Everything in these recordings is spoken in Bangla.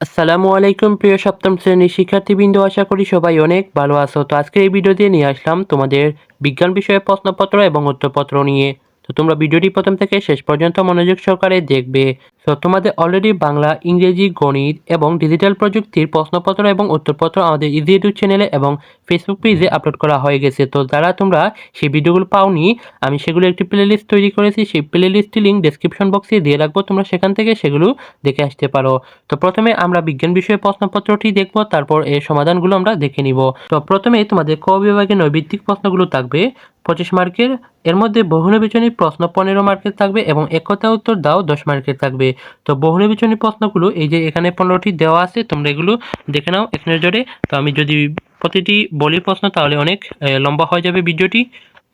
আসসালামু আলাইকুম, প্রিয় সপ্তম শ্রেণির শিক্ষার্থীবৃন্দ, আশা করি সবাই অনেক ভালো আছো। তো আজকে এই ভিডিও দিয়ে নিয়ে আসলাম তোমাদের বিজ্ঞান বিষয়ে প্রশ্নপত্র এবং উত্তরপত্র নিয়ে। তো তোমরা ভিডিওটি প্রথম থেকে শেষ পর্যন্ত মনোযোগ সহকারে দেখবে। তো তোমাদের অলরেডি বাংলা, ইংরেজি, গণিত এবং ডিজিটাল প্রযুক্তির প্রশ্নপত্র এবং উত্তরপত্র আমাদের ইজি ইউটিউব চ্যানেলে এবং ফেসবুক পেজে আপলোড করা হয়ে গেছে। তো যারা তোমরা সেই ভিডিওগুলো পাওনি, আমি সেগুলো একটি প্লেলিস্ট তৈরি করেছি। সেই প্লে প্লেলিস্টটি লিঙ্ক ডেসক্রিপশন বক্সে দিয়ে রাখব। তোমরা সেখান থেকে সেগুলো দেখে আসতে পারো। তো প্রথমে আমরা বিজ্ঞান বিষয়ে প্রশ্নপত্রটি দেখব, তারপর এর সমাধানগুলো আমরা দেখে নিব। তো প্রথমে তোমাদের ক বিভাগে নৈবিত্তিক প্রশ্নগুলো থাকবে। পঁচিশ মার্কের। এর মধ্যে বহুনির্বাচনী প্রশ্ন পনেরো মার্কের থাকবে এবং একতা উত্তর দাও দশ মার্কের থাকবে। তো বহুনির্বাচনী প্রশ্নগুলো এই যে এখানে পনেরোটি দেওয়া আছে, তোমরা এগুলো দেখে নাও এক নজরে তো আমি যদি প্রতিটি বলি প্রশ্ন তাহলে অনেক লম্বা হয়ে যাবে ভিডিওটি।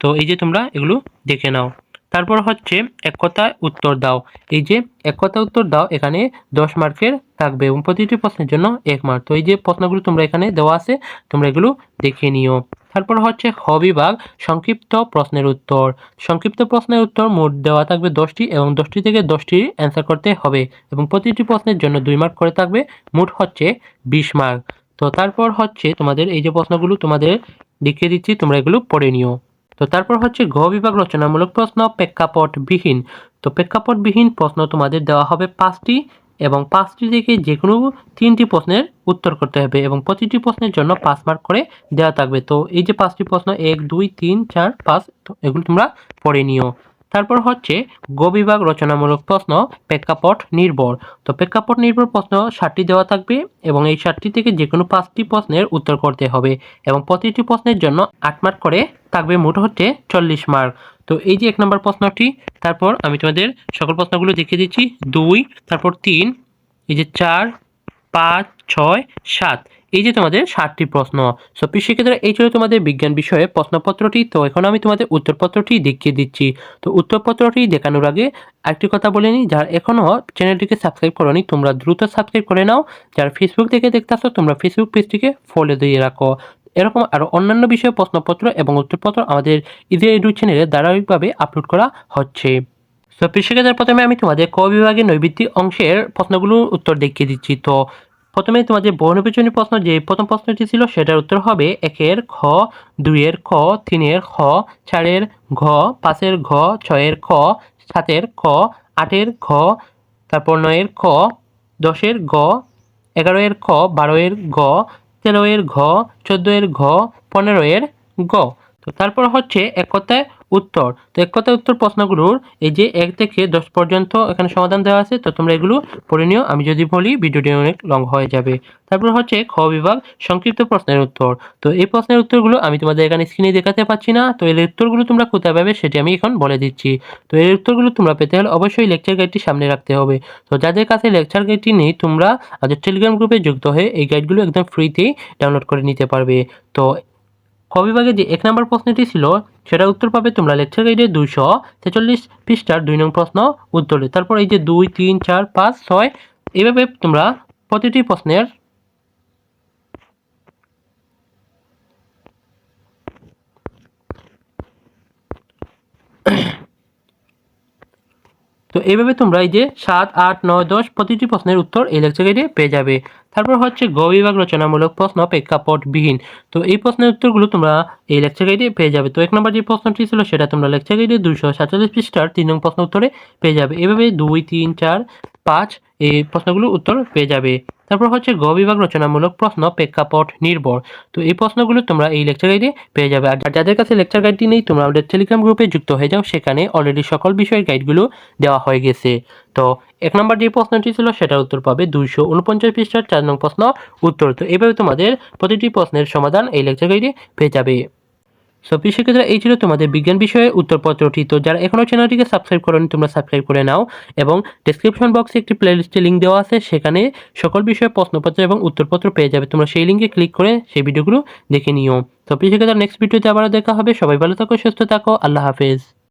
তো এই যে তোমরা এগুলো দেখে নাও। তারপর হচ্ছে এক কথায় উত্তর দাও। এই যে এক কথা উত্তর দাও এখানে দশ মার্কের থাকবে এবং প্রতিটি প্রশ্নের জন্য এক মার্ক। তো এই যে প্রশ্নগুলো তোমরা এখানে দেওয়া আছে, তোমরা এগুলো দেখে নিও। তারপর হচ্ছে খ বিভাগ, সংক্ষিপ্ত প্রশ্নের উত্তর। সংক্ষিপ্ত প্রশ্নের উত্তর মোট দেওয়া থাকবে দশটি এবং দশটি থেকে দশটি অ্যান্সার করতে হবে এবং প্রতিটি প্রশ্নের জন্য দুই মার্ক করে থাকবে। মোট হচ্ছে বিশ মার্ক তো তারপর হচ্ছে তোমাদের এই যে প্রশ্নগুলো তোমাদের দেখিয়ে দিচ্ছি, তোমরা এগুলো পড়ে নিও। তো তারপর হচ্ছে ঘ বিভাগ রচনামূলক প্রশ্ন, প্রেক্ষাপটবিহীন। তো প্রেক্ষাপটবিহীন প্রশ্ন তোমাদের দেওয়া হবে পাঁচটি। এবং পাঁচটি থেকে যে কোনো তিনটি প্রশ্নের উত্তর করতে হবে এবং প্রতিটি প্রশ্নের জন্য পাঁচ মার্ক করে দেওয়া থাকবে। তো এই যে পাঁচটি প্রশ্ন, এক, দুই, তিন, চার, পাঁচ এগুলো তোমরা পড়ে নিও। তারপর হচ্ছে গ বিভাগ রচনামূলক প্রশ্ন, প্রেক্ষাপট নির্ভর। তো প্রেক্ষাপট নির্ভর প্রশ্ন ষাটটি দেওয়া থাকবে এবং এই ষাটটি থেকে যে কোনো পাঁচটি প্রশ্নের উত্তর করতে হবে এবং প্রতিটি প্রশ্নের জন্য আট মার্ক করে থাকবে মোট হচ্ছে চল্লিশ মার্ক। তো এই যে এক নম্বর প্রশ্নটি, তারপর আমি তোমাদের সকল প্রশ্নগুলো দেখিয়ে দিচ্ছি। দুই, তারপর তিন, এই যে চার, পাঁচ, ছয়, সাত। এই যে তোমাদের সাতটি প্রশ্ন সো শিক্ষার্থীরা এই ছিল তোমাদের বিজ্ঞান বিষয়ে প্রশ্নপত্রটি। তো এখন আমি তোমাদের উত্তরপত্রটি দেখিয়ে দিচ্ছি। তো উত্তরপত্রটি দেখানোর আগে আরেকটি কথা বলে নিই, যারা এখনও চ্যানেলটিকে সাবস্ক্রাইব করোনি, তোমরা দ্রুত সাবস্ক্রাইব করে নাও। যারা ফেসবুক থেকে দেখতে আসো তোমরা ফেসবুক পেজটিকে ফলো দিয়ে রাখো। এরকম আরও অন্যান্য বিষয়ে প্রশ্নপত্র এবং উত্তরপত্র আমাদের ইজি ইউটিউব চ্যানেলে ধারাবাহিকভাবে আপলোড করা হচ্ছে। সো কৃষিকাজের প্রথমে আমি তোমাদের ক বিভাগের নৈবিত্তিক অংশের প্রশ্নগুলোর উত্তর দেখিয়ে দিচ্ছি। তো প্রথমে তোমাদের বহুনির্বাচনী প্রশ্ন, যে প্রথম প্রশ্নটি ছিল, সেটার উত্তর হবে একের খ, দুইয়ের খ, তিনের খ, চারের ঘ, পাঁচের ঘ, ছয়ের খ, সাতের খ, আটের খ তারপর নয়ের খ, দশের গ এগারোয়ের খ, বারোয়ের গ তেরোয়ের ঘ, চোদ্দোয়ের ঘ, পনেরোয়ের গ তো তারপর হচ্ছে এক কথায় উত্তর। তো এক কথায় উত্তর প্রশ্নগুলোর এই যে এক থেকে দশ পর্যন্ত এখানে সমাধান দেওয়া আছে, তো তোমরা এগুলো পড়ে নিও। আমি যদি বলি, ভিডিওটি অনেক লং হয়ে যাবে। তারপর হচ্ছে খ বিভাগ, সংক্ষিপ্ত প্রশ্নের উত্তর। তো এই প্রশ্নের উত্তরগুলো আমি তোমাদের এখানে স্ক্রিনে দেখাতে পাচ্ছি না। তো এর উত্তরগুলো তোমরা কোথায় পাবে সেটি আমি এখন বলে দিচ্ছি। তো এর উত্তরগুলো তোমরা পেতে হলে অবশ্যই লেকচার গাইডটি সামনে রাখতে হবে। তো যাদের কাছে লেকচার গাইডটি নেই, তোমরা আমাদের টেলিগ্রাম গ্রুপে যুক্ত হয়ে এই গাইডগুলো একদম ফ্রিতেই ডাউনলোড করে নিতে পারবে। তো ক বিভাগে যে এক নম্বর প্রশ্নটি ছিল সেটা উত্তর পাবে তোমরা লেকচার গাইডে দুইশো ছেচল্লিশ পৃষ্ঠার দুই নং প্রশ্ন উত্তরে। তারপর এই যে দুই, তিন, চার, পাঁচ, ছয়, এইভাবে তোমরা প্রতিটি প্রশ্নের তো এইভাবে তোমরা এই যে সাত, আট, নয়, দশ প্রতিটি প্রশ্নের উত্তর এই লেকচার গাইডে পেয়ে যাবে। তারপর হচ্ছে গ বিভাগ রচনামূলক প্রশ্ন প্রেক্ষাপটবিহীন। তো এই প্রশ্নের উত্তরগুলো তোমরা এই লেকচার গাইডে পেয়ে যাবে। তো এক নম্বর যে প্রশ্নটি ছিল সেটা তোমরা লেকচার গাইডে দুশো সাতচল্লিশ পৃষ্ঠার তিন নং প্রশ্ন উত্তরে পেয়ে যাবে। এভাবে দুই, তিন, চার, পাঁচ এই প্রশ্নগুলো উত্তর পেয়ে যাবে। তারপর হচ্ছে গ বিভাগ রচনামূলক প্রশ্ন প্রেক্ষাপট নির্ভর। তো এই প্রশ্নগুলো তোমরা এই লেকচার গাইডে পেয়ে যাবে। আর যাদের কাছে লেকচার গাইডটি নেই, তোমরা আমাদের টেলিগ্রাম গ্রুপে যুক্ত হয়ে যাও। সেখানে অলরেডি সকল বিষয়ের গাইডগুলো দেওয়া হয়ে গেছে। তো এক নম্বর যে প্রশ্নটি ছিল, সেটার উত্তর পাবে দুইশো উনপঞ্চাশ পৃষ্ঠার চার নং প্রশ্ন উত্তর। তো এইভাবে তোমাদের প্রতিটি প্রশ্নের সমাধান এই লেকচার গাইডে পেয়ে যাবে। সো প্রিয় শিক্ষার্থীরা এই ছিল তোমাদের বিজ্ঞান বিষয়ে উত্তরপত্রটি, তো যারা এখনও চ্যানেলটিকে সাবস্ক্রাইব করেনি, তোমরা সাবস্ক্রাইব করে নাও এবং ডেসক্রিপশন বক্সে একটি প্লেলিস্টে লিঙ্ক দেওয়া আছে, সেখানে সকল বিষয়ে প্রশ্নপত্র এবং উত্তরপত্র পেয়ে যাবে। তোমরা সেই লিঙ্কে ক্লিক করে সেই ভিডিওগুলো দেখে নিও। তো প্রিয় শিক্ষার্থীরা নেক্সট ভিডিওতে আবারও দেখা হবে, সবাই ভালো থাকো, সুস্থ থাকো, আল্লাহ হাফেজ।